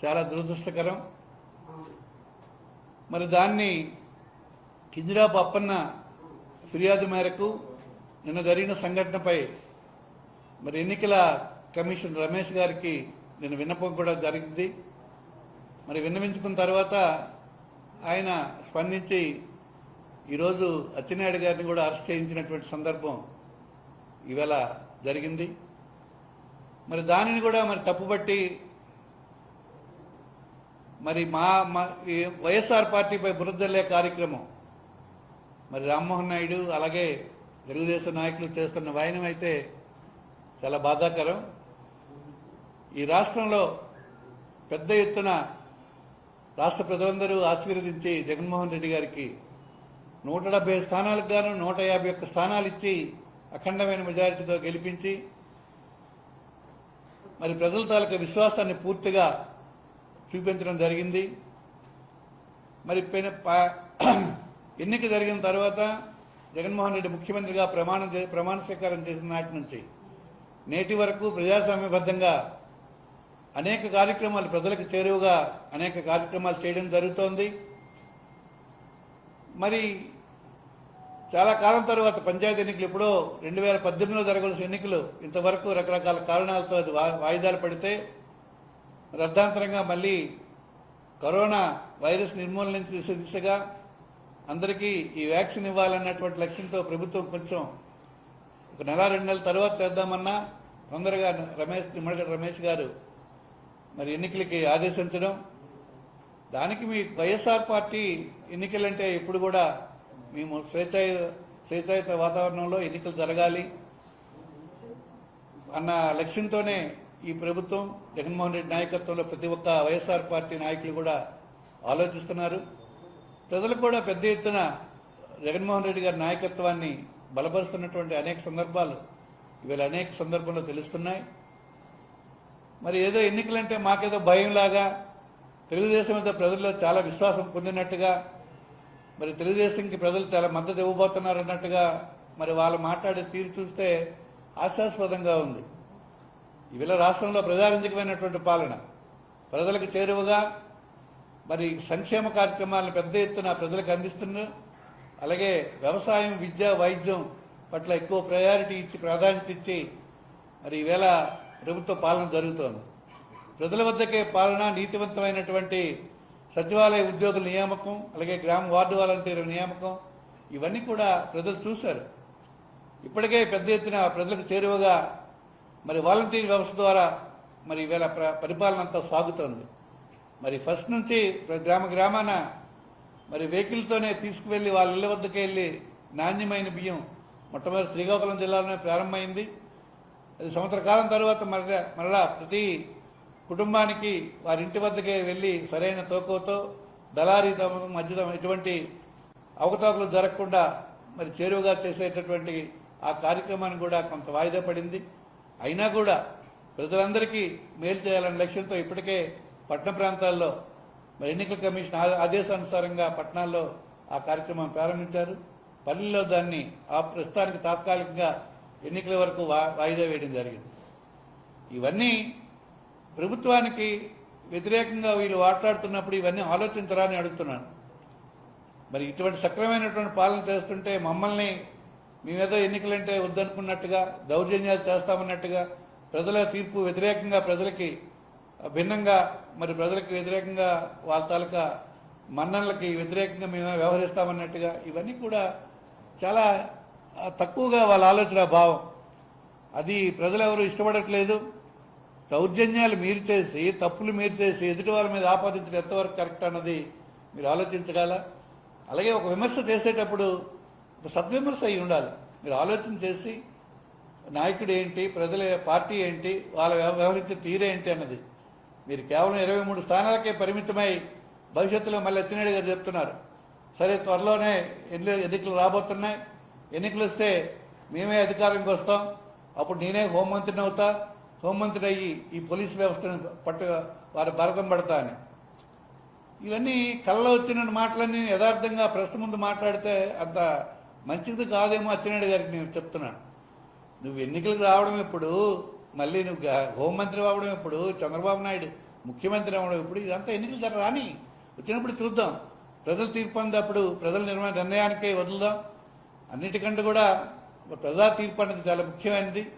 చాలా దురదృష్టకరం. మరి దాన్ని కిందిరాపు అప్పన్న ఫిర్యాదు మేరకు నిన్న జరిగిన సంఘటనపై మరి ఎన్నికల కమిషన్ రమేష్ గారికి నేను విన్నపం కూడా జరిగింది. మరి విన్నవించుకున్న తర్వాత ఆయన స్పందించి ఈరోజు అచ్చినాయుడు గారిని కూడా అరెస్ట్ చేయించినటువంటి సందర్భం ఇవాళ జరిగింది. మరి దానిని కూడా మరి తప్పుబట్టి మరి మా మా వైఎస్ఆర్ పార్టీపై బురదల్లే కార్యక్రమం. మరి రామ్మోహన్ నాయుడు అలాగే తెలుగుదేశం నాయకులు చేస్తున్న వాయనం అయితే చాలా బాధాకరం. ఈ రాష్ట్రంలో పెద్ద ఎత్తున రాష్ట్ర ప్రజలందరూ ఆశీర్వదించి జగన్మోహన్ రెడ్డి గారికి నూట డెబ్బై స్థానాలకు గాను నూట యాభై ఒక్క స్థానాలు ఇచ్చి అఖండమైన మెజారిటీతో గెలిపించి మరి ప్రజల తాలూకా విశ్వాసాన్ని పూర్తిగా చూపించడం జరిగింది. మరి ప- ఎన్నిక జరిగిన తర్వాత జగన్మోహన్ రెడ్డి ముఖ్యమంత్రిగా ప్రమాణం ప్రమాణ స్వీకారం చేసిన నాటి నుంచి నేటి వరకు ప్రజాస్వామ్యబద్ధంగా అనేక కార్యక్రమాలు ప్రజలకు చేరువగా అనేక కార్యక్రమాలు చేయడం జరుగుతోంది. మరి చాలా కాలం తర్వాత పంచాయతీ ఎన్నికలు ఎప్పుడో రెండు వేల పద్దెనిమిదిలో జరగాల్సిన ఎన్నికలు ఇంతవరకు రకరకాల కారణాలతో అది వాయిదాలు పడితే రద్దాంతరంగా మళ్ళీ కరోనా వైరస్ నిర్మూలన చేసే దిశగా అందరికీ ఈ వ్యాక్సిన్ ఇవ్వాలన్నటువంటి లక్ష్యంతో ప్రభుత్వం కొంచెం ఒక నెల రెండు నెలల తర్వాత చేద్దామన్నా తొందరగా రమేష్ నిమ్మగడ్డ రమేష్ గారు మరి ఎన్నికలకి ఆదేశించడం. దానికి మీ వైఎస్ఆర్ పార్టీ ఎన్నికలంటే ఇప్పుడు కూడా మేము స్వేచ్ఛాయ స్వేచ్ఛాయుత వాతావరణంలో ఎన్నికలు జరగాలి అన్న లక్ష్యంతోనే ఈ ప్రభుత్వం జగన్మోహన్ రెడ్డి నాయకత్వంలో ప్రతి ఒక్క వైఎస్ఆర్ పార్టీ నాయకులు కూడా ఆలోచిస్తున్నారు. ప్రజలు కూడా పెద్ద ఎత్తున జగన్మోహన్ రెడ్డి గారి నాయకత్వాన్ని బలపరుస్తున్నటువంటి అనేక సందర్భాలు ఇవాళ అనేక సందర్భంలో తెలుస్తున్నాయి. మరి ఏదో ఎన్నికలంటే మాకేదో భయంలాగా తెలుగుదేశం మీద ప్రజల్లో చాలా విశ్వాసం పొందినట్టుగా మరి తెలుగుదేశంకి ప్రజలు చాలా మద్దతు ఇవ్వబోతున్నారు అన్నట్టుగా మరి వాళ్ళు మాట్లాడే తీరు చూస్తే ఆశాస్పదంగా ఉంది. ఇవాళ రాష్ట్రంలో ప్రజారంజకమైనటువంటి పాలన. ప్రజలకు చేరువగా మరి సంక్షేమ కార్యక్రమాలను పెద్ద ఎత్తున ప్రజలకు అందిస్తున్న అలాగే వ్యవసాయం విద్య వైద్యం పట్ల ఎక్కువ ప్రయారిటీ ఇచ్చి ప్రాధాన్యత ఇచ్చి మరి ఈవేళ ప్రభుత్వ పాలన జరుగుతోంది. ప్రజల వద్దకే పాలన నీతివంతమైనటువంటి సచివాలయ ఉద్యోగుల నియామకం అలాగే గ్రామ వార్డు వాలంటీర్ల నియామకం ఇవన్నీ కూడా ప్రజలు చూశారు. ఇప్పటికే పెద్ద ఎత్తున ప్రజలకు చేరువగా మరి వాలంటీర్ వ్యవస్థ ద్వారా మరి వీళ్ళ పరిపాలన అంతా సాగుతోంది. మరి ఫస్ట్ నుంచి గ్రామ గ్రామాన మరి వెహికల్తోనే తీసుకువెళ్ళి వాళ్ళ ఇళ్ళ వద్దకు వెళ్ళి నాణ్యమైన బియ్యం మొట్టమొదటి శ్రీకాకుళం జిల్లాలోనే ప్రారంభమైంది. అది సంవత్సర కాలం తర్వాత మరలా మరలా ప్రతి కుటుంబానికి వారి ఇంటి వద్దకే వెళ్ళి సరైన తోకతో దళారీ మధ్య ఎటువంటి అవకతవకలు జరగకుండా మరి చేరువగా చేసేటటువంటి ఆ కార్యక్రమాన్ని కూడా కొంత వాయిదా పడింది. అయినా కూడా ప్రజలందరికీ మేలు చేయాలనే లక్ష్యంతో ఇప్పటికే పట్టణ ప్రాంతాల్లో మరి ఎన్నికల కమిషన్ ఆ- ఆదేశానుసారంగా పట్టణాల్లో ఆ కార్యక్రమం ప్రారంభించారు. పల్లెల్లో దాన్ని ఆ ప్రస్తుతానికి తాత్కాలికంగా ఎన్నికల వరకు వాయిదా వేయడం జరిగింది. ఇవన్నీ ప్రభుత్వానికి వ్యతిరేకంగా వీళ్ళు మాట్లాడుతున్నప్పుడు ఇవన్నీ ఆలోచించరా అని అడుగుతున్నాను. మరి ఇటువంటి సక్రమైనటువంటి పాలన చేస్తుంటే మమ్మల్ని మేమేదో ఎన్నికలంటే వద్దనుకున్నట్టుగా దౌర్జన్యాలు చేస్తామన్నట్టుగా ప్రజల తీర్పు వ్యతిరేకంగా ప్రజలకి భిన్నంగా మరి ప్రజలకు వ్యతిరేకంగా వాళ్ళ తాలూకా మన్ననలకి వ్యతిరేకంగా మేము వ్యవహరిస్తామన్నట్టుగా ఇవన్నీ కూడా చాలా తక్కువగా వాళ్ళ ఆలోచన భావం. అది ప్రజలు ఎవరు ఇష్టపడట్లేదు. దౌర్జన్యాలు మీరు చేసి తప్పులు మీరు చేసి ఎదుటి వాళ్ళ మీద ఆపాదించడం ఎంతవరకు కరెక్ట్ అన్నది మీరు ఆలోచించగల. అలాగే ఒక విమర్శ చేసేటప్పుడు ఒక సద్విమర్శ అయి ఉండాలి. మీరు ఆలోచన చేసి నాయకుడు ఏంటి ప్రజల పార్టీ ఏంటి వాళ్ళ వ్యవహరించే తీరేంటి అన్నది. మీరు కేవలం ఇరవై మూడు స్థానాలకే పరిమితమై భవిష్యత్తులో మళ్ళీ అచ్చినాయుడు గారు చెప్తున్నారు. సరే త్వరలోనే ఎన్ని- ఎన్నికలు రాబోతున్నాయి? ఎన్నికలు వస్తే మేమే అధికారంకి వస్తాం. అప్పుడు నేనే హోంమంత్రిని అవుతా. హోంమంత్రి అయ్యి ఈ పోలీస్ వ్యవస్థను పట్టు వారి భరతం పడతా అని. ఇవన్నీ కళ్ళలో వచ్చిన మాటలన్నీ యథార్థంగా ప్రెస్ ముందు మాట్లాడితే అంత మంచిది కాదేమో అచ్చినాయుడు గారికి నేను చెప్తున్నాను నువ్వు ఎన్నికలకు రావడం ఎప్పుడు? మళ్ళీ నువ్వు హోంమంత్రి అవ్వడం ఎప్పుడు? చంద్రబాబు నాయుడు ముఖ్యమంత్రి అవ్వడం ఇప్పుడు ఇదంతా ఎన్నికలు జర రాని. వచ్చినప్పుడు చూద్దాం. ప్రజలు తీర్పు అందినప్పుడు ప్రజల నిర్ణయ నిర్ణయానికే వదులుదాం. అన్నిటికంటే కూడా ప్రజా తీర్పు అన్నది చాలా ముఖ్యమైనది.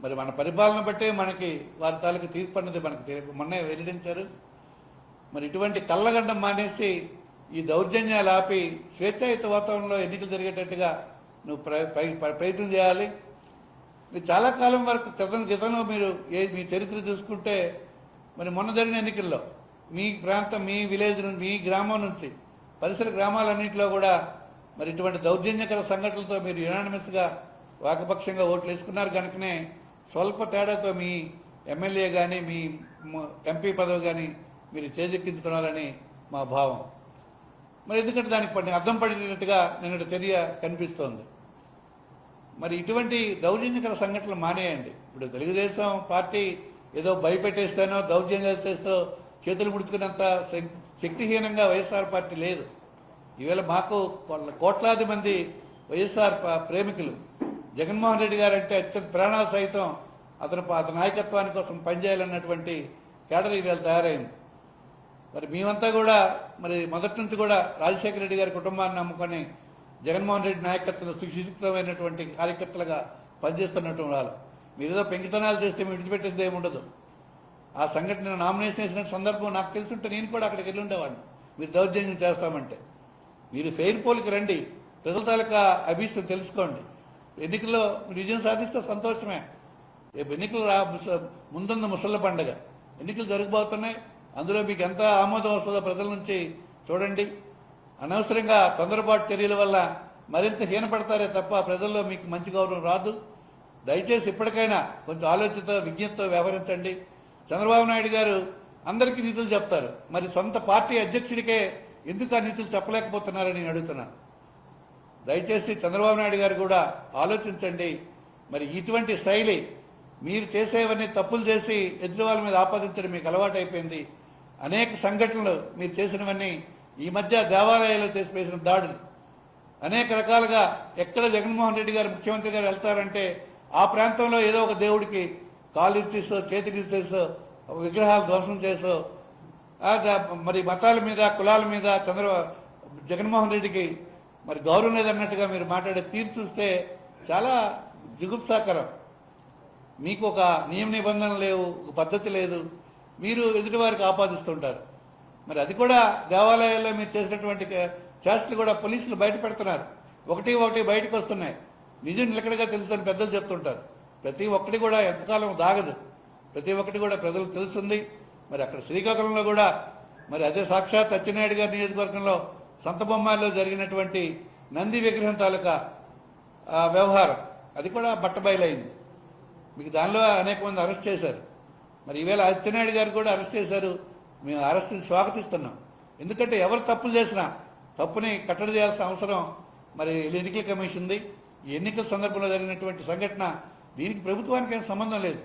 మరి మన పరిపాలన బట్టే మనకి వారి తాలూకు తీర్పు అన్నది మనకి తెలియ- మొన్నే వెల్లడించారు. మరి ఇటువంటి కళ్ళగడ్డం మానేసి ఈ దౌర్జన్యాలు ఆపి స్వేచ్ఛాయుత వాతావరణంలో ఎన్నికలు జరిగేటట్టుగా నువ్వు ప్ర- ప్రయత్నం చేయాలి. మీరు చాలా కాలం వరకు క్రితం క్రితంలో మీరు ఏ మీ చరిత్ర చూసుకుంటే మరి మొన్న జరిగిన ఎన్నికల్లో మీ ప్రాంతం మీ విలేజ్ నుంచి మీ గ్రామం నుంచి పరిసర గ్రామాలన్నింటిలో కూడా మరి ఇటువంటి దౌర్జన్యకర సంఘటనలతో మీరు యునానిమస్గా వాకపక్షంగా ఓట్లు వేసుకున్నారు కనుకనే స్వల్ప తేడాతో మీ ఎమ్మెల్యే కానీ మీ ఎంపీ పదవి కానీ మీరు చేజెక్కించుకున్నారని మా భావం. మరి ఎందుకంటే దానికి పడిన అర్థం పడినట్టుగా నిన్నటి చర్య కనిపిస్తోంది. మరి ఇటువంటి దౌర్జన్యకర సంఘటనలు మానేయండి. ఇప్పుడు తెలుగుదేశం పార్టీ ఏదో భయపెట్టేస్తానో దౌర్జన్యం చేస్తూ చేతులు ముడుచుకున్నంత శక్తిహీనంగా వైఎస్ఆర్ పార్టీ లేదు. ఈవేళ మాకు కోట్లాది మంది వైఎస్ఆర్ ప్రేమికులు. జగన్మోహన్ రెడ్డి గారు అంటే అత్యంత ప్రాణాలు సైతం అతను అతని నాయకత్వాని కోసం పనిచేయాలన్నటువంటి కేడర్ ఈవేళ తయారైంది. మరి మేమంతా కూడా మరి మొదటి నుంచి కూడా రాజశేఖర రెడ్డి గారి కుటుంబాన్ని నమ్ముకొని జగన్మోహన్ రెడ్డి నాయకత్వంలో సుశిక్షితమైనటువంటి కార్యకర్తలుగా పనిచేస్తున్నట్టు వాళ్ళు మీరు ఏదో పెంకితనాలు చేస్తే విడిచిపెట్టేది ఏముండదు ఉండదు. ఆ సంఘటన నామినేషన్ వేసిన సందర్భం నాకు తెలుసుంటే నేను కూడా అక్కడికి వెళ్ళి ఉండేవాడిని. మీరు దౌర్జన్యం చేస్తామంటే. మీరు ఫెయిర్ పోల్కి రండి. ప్రజల తాలూకా అభిష్టం తెలుసుకోండి. ఎన్నికల్లో విజయం సాధిస్తే సంతోషమే. రేపు ఎన్నికలు రా ముందున్న ముసళ్ళ పండగ. ఎన్నికలు జరగబోతున్నాయి. అందులో మీకు ఎంత ఆమోదం వస్తుందో ప్రజల నుంచి చూడండి. అనవసరంగా తొందరపాటు చర్యల వల్ల మరింత హీనపడతారే తప్ప ప్రజల్లో మీకు మంచి గౌరవం రాదు. దయచేసి ఇప్పటికైనా కొంచెం ఆలోచనతో విజ్ఞతతో వ్యవహరించండి. చంద్రబాబు నాయుడు గారు అందరికీ నిధులు చెప్తారు. మరి సొంత పార్టీ అధ్యక్షుడికే ఎందుకు ఆ నిధులు చెప్పలేకపోతున్నారని నేను అడుగుతున్నాను దయచేసి చంద్రబాబు నాయుడు గారు కూడా ఆలోచించండి. మరి ఇటువంటి శైలి మీరు చేసేవన్నీ తప్పులు చేసి ఎదుటి వాళ్ళ మీద ఆపాదించడం మీకు అలవాటైపోయింది. అనేక సంఘటనలు మీరు చేసినవన్నీ ఈ మధ్య దేవాలయాల్లో చేసిన దాడులు. అనేక రకాలుగా ఎక్కడ జగన్మోహన్ రెడ్డి గారు ముఖ్యమంత్రి గారు వెళ్తారంటే ఆ ప్రాంతంలో ఏదో ఒక దేవుడికి కాలు ఇరిచేసో చేతికి విగ్రహాలు ధ్వంసం చేసో ద- మరి మతాల మీద కులాల మీద చంద్ర జగన్మోహన్ రెడ్డికి మరి గౌరవం లేదన్నట్టుగా మీరు మాట్లాడే తీరు చూస్తే చాలా జిగుప్సాకరం మీకు ఒక నియమ నిబంధనలు లేవు ఒక పద్ధతి లేదు. మీరు ఎదుటివారికి ఆపాదిస్తుంటారు. మరి అది కూడా దేవాలయాల్లో మీరు చేసినటువంటి చేష్టలు కూడా పోలీసులు బయట పెడుతున్నారు ఒకటి ఒకటి బయటకు వస్తున్నాయి నిజం నిలకడగా తెలుస్తుందని పెద్దలు చెప్తుంటారు. ప్రతి ఒక్కటి కూడా ఎంతకాలం దాగదు. ప్రతి ఒక్కటి కూడా ప్రజలకు తెలుస్తుంది. మరి అక్కడ శ్రీకాకుళంలో కూడా మరి అదే సాక్షాత్ అచ్చెన్నాయుడు గారి నియోజకవర్గంలో సంతబొమ్మాయిలో జరిగినటువంటి నంది విగ్రహం తాలూకా వ్యవహారం. అది కూడా బట్టబయలైంది. మీకు దానిలో అనేక మంది అరెస్ట్ చేశారు. మరి ఈవేళ అచ్చెన్నాయుడు గారు కూడా అరెస్ట్ చేశారు. మేము అరెస్ట్ని స్వాగతిస్తున్నాం. ఎందుకంటే ఎవరు తప్పులు చేసినా తప్పుని కట్టడి చేయాల్సిన అవసరం మరి ఎన్నికల కమిషన్ ఉంది. ఈ ఎన్నికల సందర్భంలో జరిగినటువంటి సంఘటన దీనికి ప్రభుత్వానికి ఏం సంబంధం లేదు.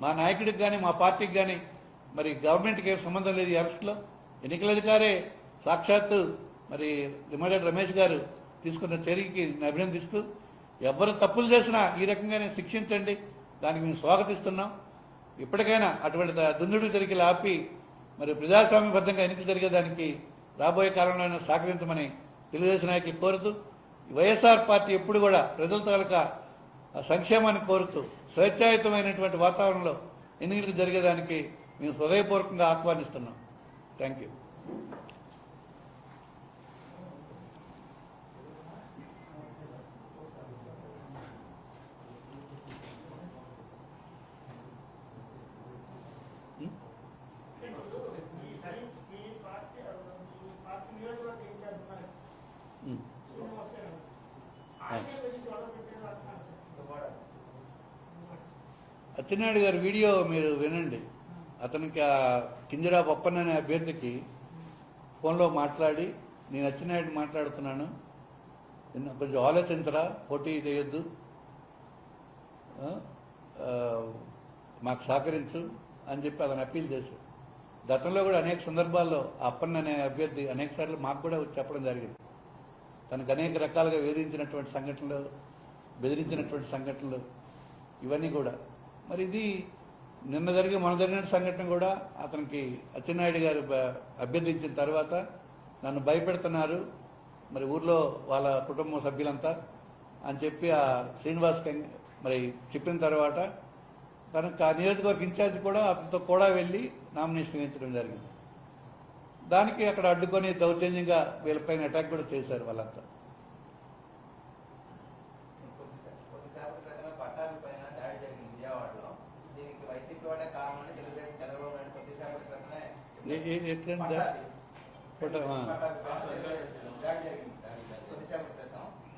మా నాయకుడికి కానీ మా పార్టీకి కానీ మరి గవర్నమెంట్కి ఏం సంబంధం లేదు ఈ అరెస్టులో. ఎన్నికల అధికారే సాక్షాత్తు మరి నిమ్మగడ్డ రమేష్ గారు తీసుకున్న చర్యకి అభినందిస్తూ ఎవరు తప్పులు చేసినా ఈ రకంగానే శిక్షించండి. దానికి మేము స్వాగతిస్తున్నాం. ఇప్పటికైనా అటువంటి దుందుడు జరిగి ఆపి మరి ప్రజాస్వామ్యబద్ధంగా ఎన్నికలు జరిగేదానికి రాబోయే కాలంలో సహకరించమని తెలుగుదేశం నాయకులు కోరుతూ వైఎస్ఆర్ పార్టీ ఎప్పుడు కూడా ప్రజల తాలూకా సంక్షేమాన్ని కోరుతూ స్వేచ్ఛాయుతమైనటువంటి వాతావరణంలో ఎన్నికలు జరిగేదానికి మేము హృదయపూర్వకంగా ఆహ్వానిస్తున్నాం. థ్యాంక్ యూ ఈ టైం ఈ పార్టీ ఈ పార్టీ నియోజకవర్గం ఏం చేస్తున్నారు శ్రీనివాస్ గారు అచ్చినాయుడు గారి వీడియో మీరు వినండి. అతనికి ఆ కింజరా పప్పన్ అనే అభ్యర్థికి ఫోన్లో మాట్లాడి నేను అచ్చినాయుడు మాట్లాడుతున్నాను. కొంచెం ఆలోచించరా పోటీ చేయొద్దు. మాకు సహకరించు అని చెప్పి అతను అప్పీల్ చేశాడు. గతంలో కూడా అనేక సందర్భాల్లో అప్పన్న అనే అభ్యర్థి అనేక సార్లు మాకు కూడా చెప్పడం జరిగింది. తనకు అనేక రకాలుగా వేధించినటువంటి సంఘటనలు బెదిరించినటువంటి సంఘటనలు ఇవన్నీ కూడా. మరి ఇది నిన్న జరిగే మన జరిగిన సంఘటన కూడా అతనికి అచ్చెన్నాయుడు గారు అభ్యర్థించిన తర్వాత నన్ను భయపెడుతున్నారు. మరి ఊర్లో వాళ్ళ కుటుంబ సభ్యులంతా అని చెప్పి ఆ శ్రీనివాస్ మరి చెప్పిన తర్వాత తనకు ఆ నియోజకవర్గ ఇన్ఛార్జ్ కూడా అతనితో కూడా వెళ్ళి నామినేషన్ వేయించడం జరిగింది. దానికి అక్కడ అడ్డుకొని దౌర్జన్యంగా వీళ్ళపైన అటాక్ కూడా చేశారు వాళ్ళంతా పైన దాడి జరిగింది విజయవాడలో దీనికి వైసీపీ చంద్రబాబు ఎట్లండి దాడి జరిగింది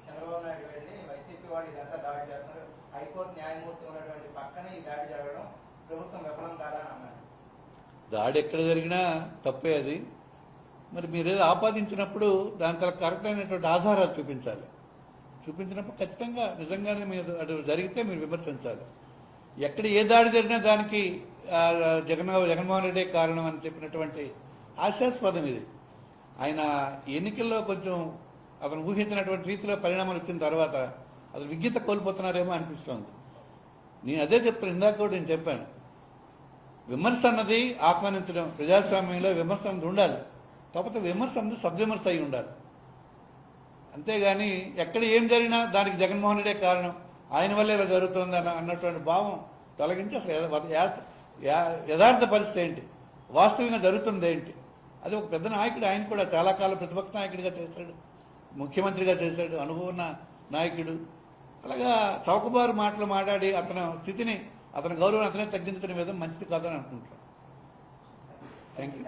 చంద్రబాబు వెళ్ళి వైసీపీ ఇదంతా దాడి చేస్తున్నారు హైకోర్టు న్యాయమూర్తి ఉన్నటువంటి పక్కనే దాడి జరగడం ప్రభుత్వం దాడి ఎక్కడ జరిగినా తప్పే అది మరి మీరు ఏదో ఆపాదించినప్పుడు దాని తల కరెక్ట్ అయినటువంటి ఆధారాలు చూపించాలి. చూపించినప్పుడు ఖచ్చితంగా నిజంగానే మీరు అటు జరిగితే మీరు విమర్శించాలి. ఎక్కడ ఏ దాడి జరిగినా దానికి జగన్ జగన్మోహన్ రెడ్డి కారణం అని చెప్పినటువంటి ఆశాస్పదం ఇది. ఆయన ఎన్నికల్లో కొంచెం అతను ఊహించినటువంటి రీతిలో పరిణామాలు వచ్చిన తర్వాత అతను విజ్ఞత కోల్పోతున్నారేమో అనిపిస్తోంది. నేను అదే చెప్తాను ఇందాక కూడా నేను చెప్పాను. విమర్శ అన్నది ఆహ్వానించడం ప్రజాస్వామ్యంలో విమర్శ అన్నది ఉండాలి. కాకపోతే విమర్శ అందరూ సద్విమర్శ అయి ఉండాలి. అంతేగాని ఎక్కడ ఏం జరిగినా దానికి జగన్మోహన్ రెడ్డే కారణం. ఆయన వల్ల ఇలా జరుగుతుంది అన్న అన్నటువంటి భావం తొలగించి అసలు యథార్థ పరిస్థితి ఏంటి? వాస్తవంగా జరుగుతుంది ఏంటి? అది ఒక పెద్ద నాయకుడు ఆయన కూడా చాలా కాలం ప్రతిపక్ష నాయకుడిగా చేశాడు. ముఖ్యమంత్రిగా చేశాడు. అనుభవం నాయకుడు. అలాగా చౌకబారు మాటలు మాట్లాడి అతని స్థితిని అతని గౌరవం అతనే తగ్గించుకునే విధం మంచిది కాదని అనుకుంటాను థ్యాంక్ యూ